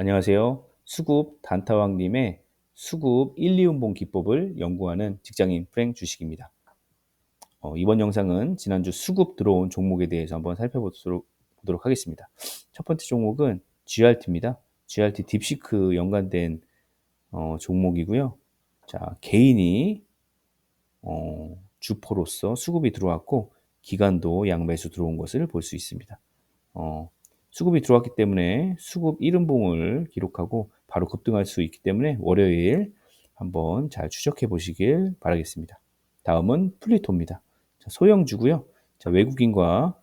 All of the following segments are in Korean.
안녕하세요. 수급 단타왕님의 수급 1, 2운봉 기법을 연구하는 직장인 프랭 주식입니다. 어, 이번 영상은 지난주 수급 들어온 종목에 대해서 한번 살펴보도록 하겠습니다. 첫 번째 종목은 GRT입니다. GRT 딥시크 연관된 어, 종목이고요. 자, 개인이 어, 주포로서 수급이 들어왔고 기간도 양매수 들어온 것을 볼 수 있습니다. 어, 수급이 들어왔기 때문에 수급 1음봉을 기록하고 바로 급등할 수 있기 때문에 월요일 한번 잘 추적해 보시길 바라겠습니다. 다음은 플리토입니다. 소형주고요. 자, 외국인과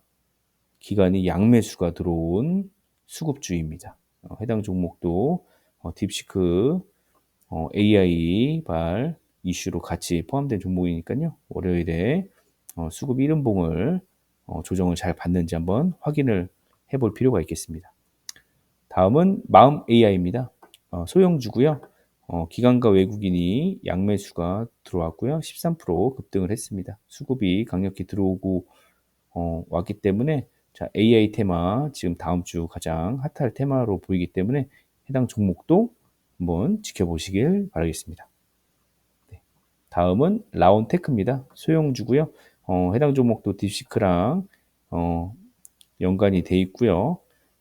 기관이 양매수가 들어온 수급주입니다. 어, 해당 종목도 어, 딥시크 어, AI 발 이슈로 같이 포함된 종목이니까요. 월요일에 어, 수급 1음봉을 어, 조정을 잘 받는지 한번 확인을 해볼 필요가 있겠습니다. 다음은 마음 AI입니다. 어, 소형주고요. 어, 기관과 외국인이 양매수가 들어왔고요. 13% 급등을 했습니다. 수급이 강력히 들어오고 어, 왔기 때문에 자, AI 테마 지금 다음 주 가장 핫할 테마로 보이기 때문에 해당 종목도 한번 지켜보시길 바라겠습니다. 네. 다음은 라온테크입니다. 소형주고요. 어, 해당 종목도 딥시크랑 어, 연관이 돼 있고요.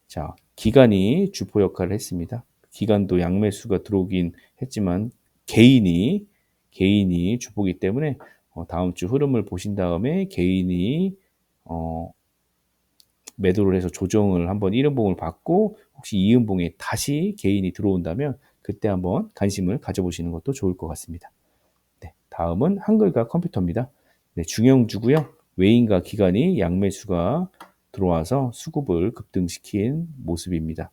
자, 기간이 주포 역할을 했습니다. 기간도 양매수가 들어오긴 했지만 개인이 개인이 주포기 때문에 어, 다음 주 흐름을 보신 다음에 개인이 어, 매도를 해서 조정을 한번 1음봉을 받고 혹시 2음봉에 다시 개인이 들어온다면 그때 한번 관심을 가져보시는 것도 좋을 것 같습니다. 네, 다음은 한글과 컴퓨터입니다. 네, 중형주고요. 외인과 기간이 양매수가 들어와서 수급을 급등시킨 모습입니다.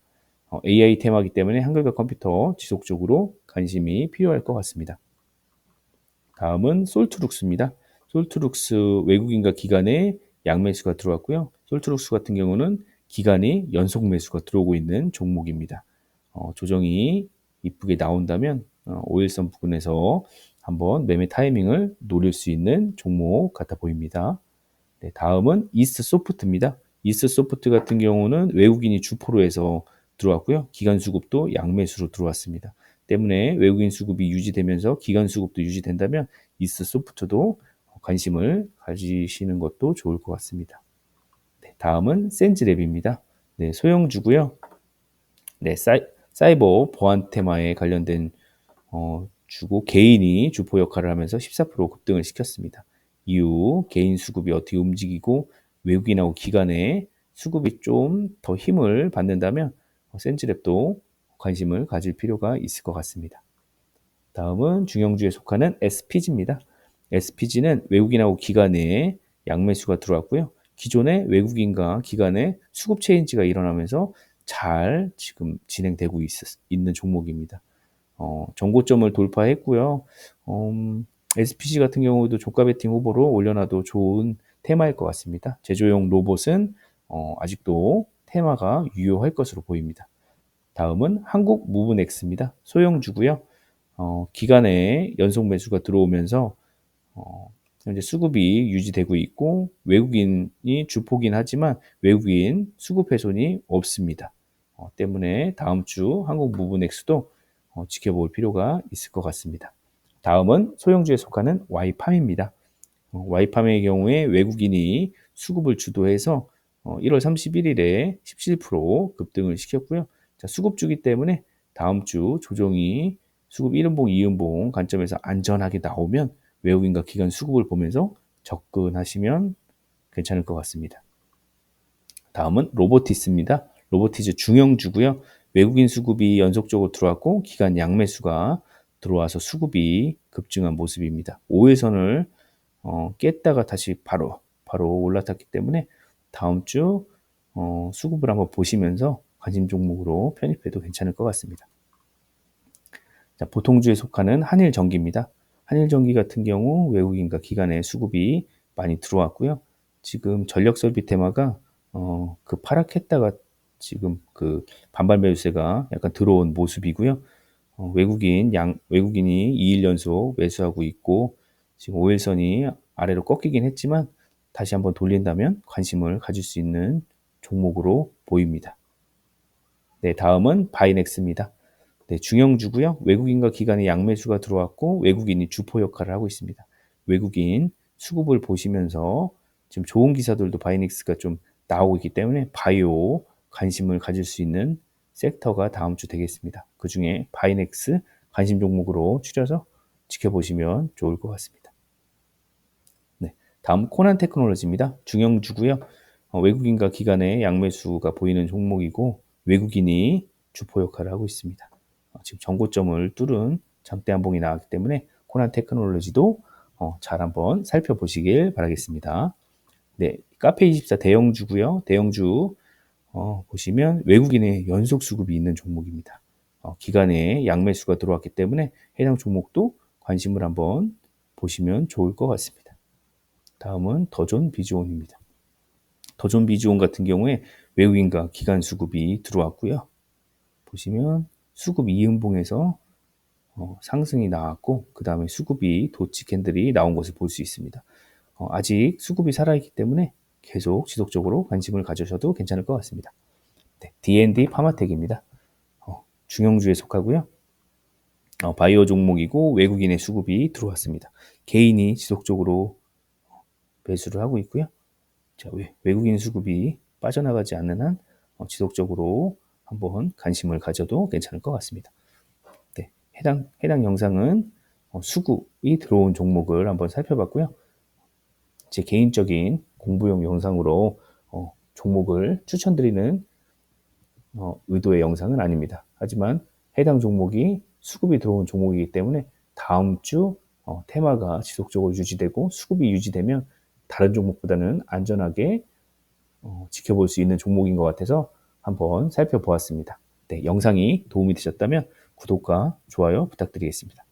어, AI 테마이기 때문에 한글과 컴퓨터 지속적으로 관심이 필요할 것 같습니다. 다음은 솔트룩스입니다. 솔트룩스 외국인과 기관의 양매수가 들어왔고요. 솔트룩스 같은 경우는 기간이 연속 매수가 들어오고 있는 종목입니다. 어, 조정이 이쁘게 나온다면 어, 5일선 부근에서 한번 매매 타이밍을 노릴 수 있는 종목 같아 보입니다. 네, 다음은 이스트 소프트입니다. 이스트 소프트 같은 경우는 외국인이 주포로 해서 들어왔고요. 기간 수급도 양매수로 들어왔습니다. 때문에 외국인 수급이 유지되면서 기간 수급도 유지된다면 이스트 소프트도 관심을 가지시는 것도 좋을 것 같습니다. 네, 다음은 센즈랩입니다. 네, 소형주고요. 네, 사이, 사이 버 보안 테마에 관련된 어, 주고 개인이 주포 역할을 하면서 14% 급등을 시켰습니다. 이후 개인 수급이 어떻게 움직이고 외국인하고 기관에 수급이 좀 더 힘을 받는다면 센즈랩도 관심을 가질 필요가 있을 것 같습니다. 다음은 중형주에 속하는 SPG입니다. SPG는 외국인하고 기관에 양매수가 들어왔고요. 기존의 외국인과 기관의 수급 체인지가 일어나면서 잘 지금 진행되고 있, 있는 종목입니다. 어, 정고점을 돌파했고요. 음, SPG 같은 경우도 조가 베팅 후보로 올려놔도 좋은 테마일 것 같습니다. 제조용 로봇은 어, 아직도 테마가 유효할 것으로 보입니다. 다음은 한국 무브넥스입니다. 소형주고요. 어, 기간에 연속 매수가 들어오면서 어, 현재 수급이 유지되고 있고 외국인이 주포긴 하지만 외국인 수급 훼손이 없습니다. 어, 때문에 다음 주 한국 무브넥스도 어, 지켜볼 필요가 있을 것 같습니다. 다음은 소형주에 속하는 Y팜입니다. 어, Y팜의 경우에 외국인이 수급을 주도해서 1월 어, 31일에 17% 급등을 시켰고요. 자, 수급주기 때문에 다음 주 조정이 수급 1음봉, 2음봉 관점에서 안전하게 나오면 외국인과 기관 수급을 보면서 접근하시면 괜찮을 것 같습니다. 다음은 로보티스입니다. 로보티즈 중형주고요. 외국인 수급이 연속적으로 들어왔고 기간 양매수가 들어와서 수급이 급증한 모습입니다. 5일선을 어, 깼다가 다시 바로 바로 올라탔기 때문에 다음 주 어, 수급을 한번 보시면서 관심 종목으로 편입해도 괜찮을 것 같습니다. 자, 보통주에 속하는 한일전기입니다. 한일전기 같은 경우 외국인과 기관의 수급이 많이 들어왔고요. 지금 전력설비 테마가 어, 그 파락했다가 지금 그 반발 매수세가 약간 들어온 모습이고요. 어, 외국인 양 외국인이 2일 연속 매수하고 있고 지금 5일선이 아래로 꺾이긴 했지만 다시 한번 돌린다면 관심을 가질 수 있는 종목으로 보입니다. 네, 다음은 바이넥스입니다. 네, 중형주고요. 외국인과 기관의 양매수가 들어왔고 외국인이 주포 역할을 하고 있습니다. 외국인 수급을 보시면서 지금 좋은 기사들도 바이넥스가 좀 나오고 있기 때문에 바이오 관심을 가질 수 있는 섹터가 다음 주 되겠습니다. 그 중에 바이넥스 관심 종목으로 추려서 지켜보시면 좋을 것 같습니다. 네, 다음 코난 테크놀로지입니다. 중형주고요. 어, 외국인과 기관의 양매수가 보이는 종목이고 외국인이 주포 역할을 하고 있습니다. 어, 지금 전고점을 뚫은 장대 한봉이 나왔기 때문에 코난 테크놀로지도 어, 잘 한번 살펴보시길 바라겠습니다. 네, 카페24 대형주고요. 대형주 어, 보시면 외국인의 연속 수급이 있는 종목입니다. 어, 기간에 양매수가 들어왔기 때문에 해당 종목도 관심을 한번 보시면 좋을 것 같습니다. 다음은 더존 비주온입니다. 더존 비주온 같은 경우에 외국인과 기간 수급이 들어왔고요. 보시면 수급 이음봉에서 어, 상승이 나왔고 그 다음에 수급이 도치 캔들이 나온 것을 볼 수 있습니다. 어, 아직 수급이 살아있기 때문에 계속 지속적으로 관심을 가져셔도 괜찮을 것 같습니다. 네, D&D 파마텍입니다. 어, 중형주에 속하고요. 어, 바이오 종목이고 외국인의 수급이 들어왔습니다. 개인이 지속적으로 매수를 하고 있고요. 자, 외국인 수급이 빠져나가지 않는 한 어, 지속적으로 한번 관심을 가져도 괜찮을 것 같습니다. 네, 해당 해당 영상은 어, 수급이 들어온 종목을 한번 살펴봤고요. 제 개인적인 공부용 영상으로 어, 종목을 추천드리는 어, 의도의 영상은 아닙니다. 하지만 해당 종목이 수급이 들어온 종목이기 때문에 다음 주 어, 테마가 지속적으로 유지되고 수급이 유지되면 다른 종목보다는 안전하게 어, 지켜볼 수 있는 종목인 것 같아서 한번 살펴보았습니다. 네, 영상이 도움이 되셨다면 구독과 좋아요 부탁드리겠습니다.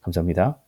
감사합니다.